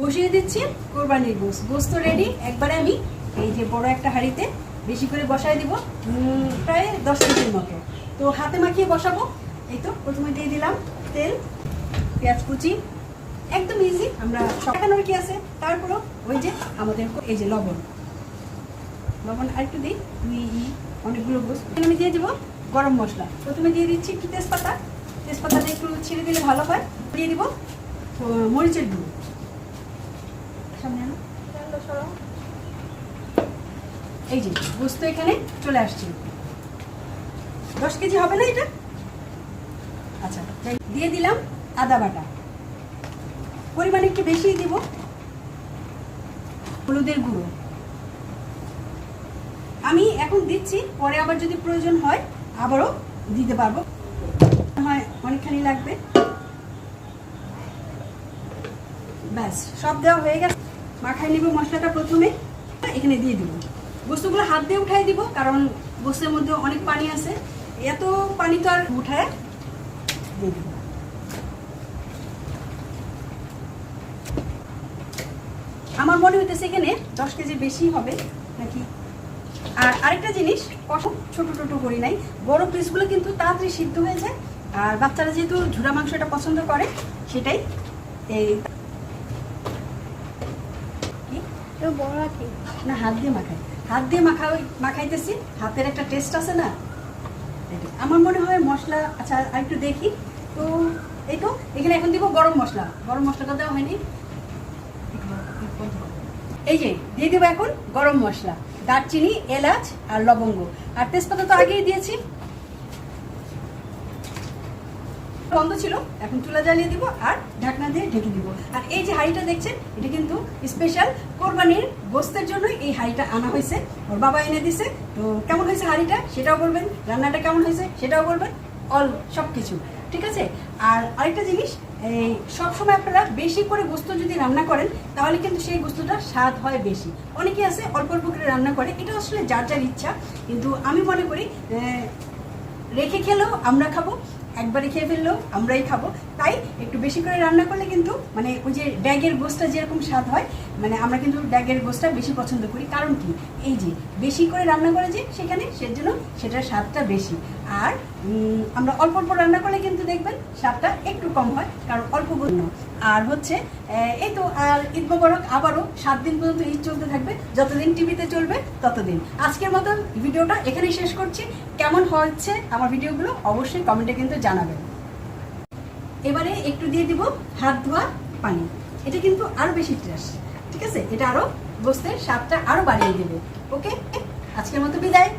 বসিয়ে দিচ্ছি কোরবানির গোস গোস তো রেডি একবারে আমি এই যে বড় একটা হাঁড়িতে বেশি করে বসায় দিব প্রায় দশ মিনিটের মতো। তো হাতে মাখিয়ে বসাবো। এই তো, প্রথমে দিয়ে দিলাম তেল, পেঁয়াজ কুচি, একদম ইজি আমরা সকানোর কি আছে? তারপরও ওই যে আমাদের এই যে লবণ। লবণ আর একটু দিই। ই অনেকগুলো গোস আমি দিয়ে দিব গরম মশলা। প্রথমে দিয়ে দিচ্ছি একটু তেজপাতা। তেজপাতাটা একটু ছিঁড়ে দিলে ভালো হয়। দিয়ে দিব মরিচের গুঁড়ো। দশ কেজি হবে না এটা? আচ্ছা দিয়ে দিলাম আদা বাটা। পরিমাণ একটু বেশি দিব। হলুদের গুঁড়ো। আমি এখন দিচ্ছি, পরে আবার যদি প্রয়োজন হয়, আবারও দিতে পারব। অনেকখানি লাগবে। ব্যাস, সব দেওয়া হয়ে গেছে। মাখাই নিব মশলাটা প্রথমে, এখানে দিয়ে দিব। বস্তুগুলো হাত দিয়ে উঠাই দিব, কারণ বস্তুর মধ্যে অনেক পানি আছে। এত পানি তো আর উঠায় আমার মনে হইতেছে এখানে দশ কেজি বেশি হবে নাকি? আর আরেকটা জিনিস, কখন ছোট ছোট করি নাই। বড় পিসগুলো কিন্তু তাড়াতাড়ি সিদ্ধ হয়ে যায়। আর বাচ্চারা যেহেতু ঝুরা মাংসটা পছন্দ করে, সেটাই এই কি? না, হাত দিয়ে মাখাই। হাত দিয়ে মাখা মাখাইতেছি, হাতের একটা টেস্ট আছে না? আমার মনে হয় মশলা আচ্ছা আর একটু দেখি। তো এই তো, এখানে এখন দিব গরম মশলা। গরম মশলাটা দেওয়া হয়নি। এই যে, দিয়ে দেবো এখন গরম মশলা। দারচিনি, এলাচ আর লবঙ্গ। আর তেজপাতা তো আগেই দিয়েছি। বন্ধ ছিল, এখন চুলা জ্বালিয়ে দিব আর ঢাকনা দিয়ে ঢেকে দিব। আর এই যে হাঁড়িটা দেখছেন, এটা কিন্তু স্পেশাল কোরবানির গোস্তের জন্য এই হাঁড়িটা আনা হয়েছে। ওর বাবা এনে দিছে। তো কেমন হয়েছে হাঁড়িটা? সেটাও বলবেন। রান্নাটা কেমন হয়েছে? সেটাও বলবেন। অল সব কিছু ঠিক আছে? আর আরেকটা জিনিস, এই সবসময় আপনারা বেশি করে গোস্ত যদি রান্না করেন, তাহলে কিন্তু সেই গোস্তটা স্বাদ হয় বেশি। অনেকে আছে, অল্প অল্প করে রান্না করে। এটা আসলে যার যার ইচ্ছা। কিন্তু আমি মনে করি রেখে খেলেও আমরা খাব। একবারে খেয়ে ফেললেও আমরাই খাব। তাই একটু বেশি করে রান্না করলে কিন্তু মানে ওই যে ড্যাগের গোসটা যেরকম স্বাদ হয় মানে আমরা কিন্তু ড্যাগের গোসটা বেশি পছন্দ করি। কারণ কি? এই যে বেশি করে রান্না করে যে সেখানে সেজন্য সেটার স্বাদটা বেশি। আর আমরা অল্প অল্প রান্না করলে কিন্তু দেখবেন স্বাদটা একটু কম হয়, কারণ অল্প গুণ আর হচ্ছে এই তো আর ঈদ মোবারক আবারও সাত দিন পর্যন্ত ঈদ চলতে থাকবে। যতদিন টিভিতে চলবে, ততদিন। আজকের মতন ভিডিওটা এখানেই শেষ করছি। কেমন হচ্ছে আমার ভিডিওগুলো অবশ্যই কমেন্টে কিন্তু জানাবেন। এবারে একটু দিয়ে দিব হাত ধোয়া পানি। এটা কিন্তু আরও বেশি ট্রাস ঠিক আছে? এটা আরও বসতে স্বাদটা আরও বাড়িয়ে দেবে। ওকে আজকের মতো বিদায়।